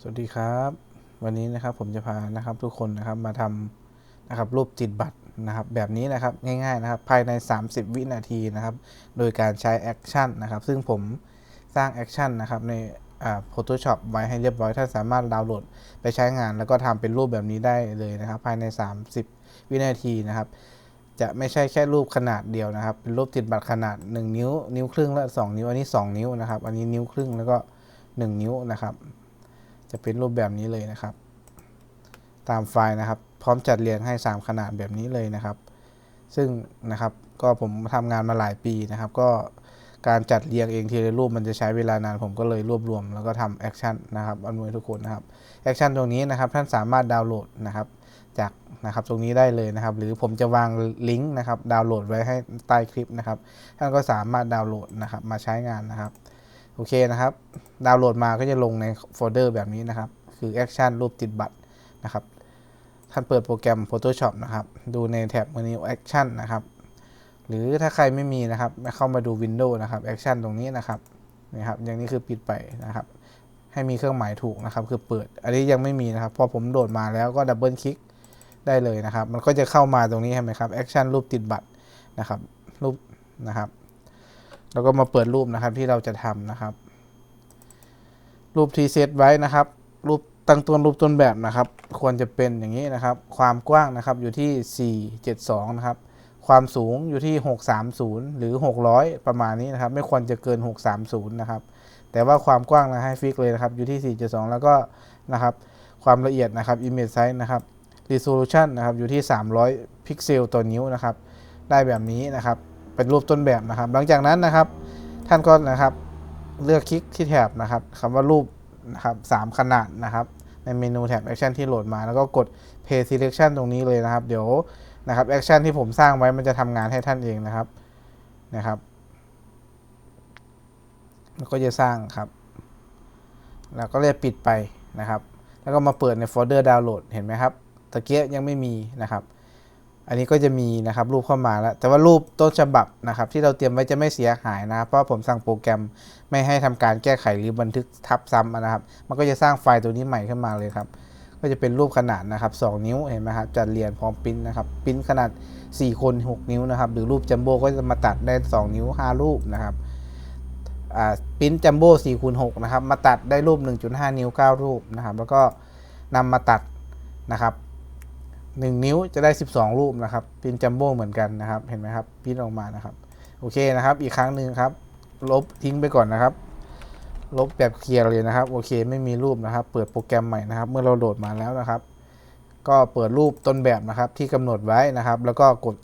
สวัสดีครับ วันนี้นะครับผมจะพานะครับทุกคนนะครับมาทำนะครับรูปติดบัตรนะครับแบบนี้นะครับง่ายๆนะครับภายใน 30 วินาทีนะครับโดยการใช้แอคชั่นนะครับซึ่งผมสร้างแอคชั่นนะครับในอ่า Photoshop ไว้ให้เรียบร้อยท่านสามารถดาวน์โหลดไปใช้งาน แล้วก็ทำเป็นรูปแบบนี้ได้เลยนะครับ ภายใน 30 วินาทีนะครับจะไม่ใช่แค่รูปขนาดเดียวนะครับ เป็นรูปติดบัตรขนาด 1 นิ้ว นิ้วครึ่งและ 2 นิ้ว อันนี้ 2 นิ้วนะครับ อันนี้นิ้วครึ่งแล้วก็ 1 นิ้วนะครับ จะเป็นรูปแบบนี้เลยนะครับ ตามไฟล์นะครับ พร้อมจัดเรียงให้ 3 ขนาดแบบนี้เลยนะครับ ซึ่งนะครับก็ผมทำงานมาหลายปีนะครับ ก็การจัดเรียงเองทีละรูปมันจะใช้เวลานานผมก็เลยรวบรวม แล้วก็ทำแอคชั่นนะครับอำนวยทุกคนนะครับแอคชั่นตรงนี้นะครับท่านสามารถดาวน์โหลดนะครับจากนะครับตรงนี้ได้เลยนะครับ หรือผมจะวางลิงก์นะครับดาวน์โหลดไว้ให้ใต้คลิปนะครับท่านก็สามารถดาวน์โหลดนะครับมาใช้งานนะครับ โอเคนะครับ ดาวน์โหลดมาก็จะลงในโฟลเดอร์แบบนี้นะครับ คือแอคชั่นรูปติดบัตรนะครับ ท่านเปิดโปรแกรม Photoshop นะครับ ดูในแท็บเมนูแอคชั่นนะครับ หรือถ้าใครไม่มีนะครับ เข้ามาดู Windows นะครับแอคชั่นตรงนี้นะครับนะครับ อย่างนี้คือปิดไปนะครับ ให้มีเครื่องหมายถูกนะครับ คือเปิด อันนี้ยังไม่มีนะครับ พอผมโดดมาแล้วก็ดับเบิลคลิกได้เลยนะครับ มันก็จะเข้ามาตรงนี้ใช่ไหมครับแอคชั่นรูปติดบัตรนะครับ รูปนะครับ แล้วก็มาเปิดรูปนะครับที่เราจะทำนะครับ รูปที่เซตไว้นะครับ รูปตั้งต้นรูปต้นแบบนะครับ ควรจะเป็นอย่างนี้นะครับ ความกว้างนะครับอยู่ที่ 472 นะครับ ความสูงอยู่ที่ 630 หรือ 600 ประมาณนี้นะครับ ไม่ควรจะเกิน 630 นะครับ แต่ว่าความกว้างนะให้ฟิกเลยนะครับ อยู่ที่ 472 แล้วก็นะครับ ความละเอียดนะครับ image size นะครับ resolution นะครับอยู่ที่ 300 พิกเซลต่อนิ้วนะครับ ได้แบบนี้นะครับ เป็นรูปต้นแบบนะครับ หลังจากนั้นนะครับ ท่านก็นะครับเลือกคลิกที่แท็บนะครับคำว่ารูปนะครับสามขนาดนะครับในเมนูแท็บ Action ที่โหลดมา แล้วก็กด Pay Selection ตรงนี้เลยนะครับ เดี๋ยวนะครับ Action ที่ผมสร้างไว้มันจะทำงานให้ท่านเองนะครับนะครับแล้วก็จะสร้างครับ แล้วก็เรียกปิดไปนะครับ แล้วก็มาเปิดในโฟลเดอร์ดาวน์โหลดเห็นไหมครับตะเกียยังไม่มีนะครับ อันนี้ก็จะมีนะครับรูปเข้ามาแล้ว แต่ว่ารูปต้นฉบับนะครับ ที่เราเตรียมไว้จะไม่เสียหายนะครับเพราะผมสั่งโปรแกรมไม่ให้ทำการแก้ไขหรือบันทึกทับซ้ำนะครับ มันก็จะสร้างไฟล์ตัวนี้ใหม่ขึ้นมาเลยครับก็จะเป็นรูปขนาดนะครับ 2 นิ้วเห็นไหมครับจัดเรียงพร้อมปิ้นนะครับปิ้นขนาด 4 คน 6 นิ้วนะครับ หรือรูปจัมโบ้ก็จะมาตัดได้ 2 นิ้ว 5 รูปนะครับอ่าปิ้นจัมโบ้4คูณ6นะครับมาตัดได้รูป 1.5 นิ้ว 9 รูปนะครับ แล้วก็นำมาตัดนะครับ 1 นิ้วจะได้ 12 รูปนะครับพิมพ์จัมโบ้เหมือนกันนะครับ เห็นไหมครับพิมพ์ออกมานะครับ โอเคนะครับ อีกครั้งหนึ่งครับ ลบทิ้งไปก่อนนะครับ ลบแบบเคลียร์เลยนะครับ โอเค ไม่มีรูปนะครับ เปิดโปรแกรมใหม่นะครับ เมื่อเราโหลดมาแล้วนะครับ ก็เปิดรูปต้นแบบนะครับที่กำหนดไว้นะครับ แล้วก็กด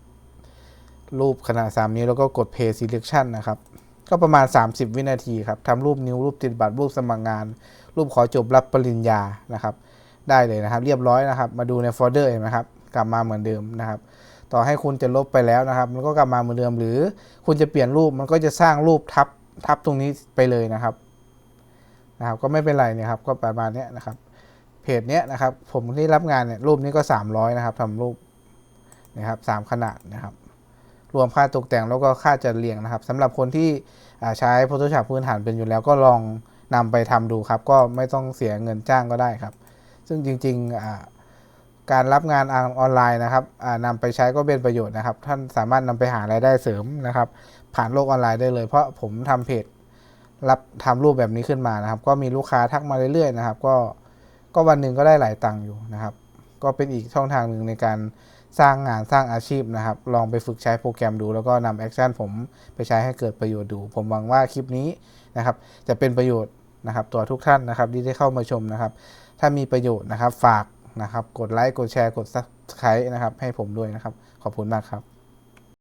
รูปขนาด 3 นิ้วแล้วก็กด Pay Selection นะครับ ก็ประมาณ 30 วินาทีครับทำรูปนิ้วรูปติดบัตรรูปสมัครงาน รูปขอจบรับปริญญานะครับ ได้เลยนะครับ เรียบร้อยนะครับ มาดูในโฟลเดอร์เห็นไหมครับกลับมาเหมือนเดิมนะครับ ต่อให้คุณจะลบไปแล้วนะครับ มันก็กลับมาเหมือนเดิม หรือคุณจะเปลี่ยนรูปมันก็จะสร้างรูปทับทับตรงนี้ไปเลยนะครับนะครับ ก็ไม่เป็นไรนะครับ ก็ประมาณนี้นะครับเพจเนี้ยนะครับ ผมที่รับงานเนี่ยรูปนี้ก็ 300 นะครับทำรูปนะครับสามขนาดนะครับรวมค่าตกแต่งแล้วก็ค่าจัดเรียงนะครับสำหรับคนที่ใช้ Photoshop พื้นฐานเป็นอยู่แล้วก็ลองนำไปทำดูครับ ก็ไม่ต้องเสียเงินจ้างก็ได้ครับ ซึ่งจริงๆการรับงานออนไลน์นะครับนำไปใช้ก็เป็นประโยชน์นะครับ ท่านสามารถนำไปหารายได้เสริมนะครับ ผ่านโลกออนไลน์ได้เลย เพราะผมทำเพจรับทำรูปแบบนี้ขึ้นมานะครับ ก็มีลูกค้าทักมาเรื่อยๆนะครับ ก็ก็วันหนึ่งก็ได้หลายตังค์อยู่นะครับ ก็เป็นอีกช่องทางหนึ่งในการสร้างงานสร้างอาชีพนะครับ ลองไปฝึกใช้โปรแกรมดู แล้วก็นำแอคชั่นผมไปใช้ให้เกิดประโยชน์ดู ผมหวังว่าคลิปนี้นะครับ จะเป็นประโยชน์ นะครับตัวทุกท่านนะครับที่ได้เข้ามาชมนะครับ ถ้ามีประโยชน์นะครับฝากนะครับ กดไลค์กดแชร์กด subscribe นะครับ ให้ผมด้วยนะครับ ขอบคุณมากครับ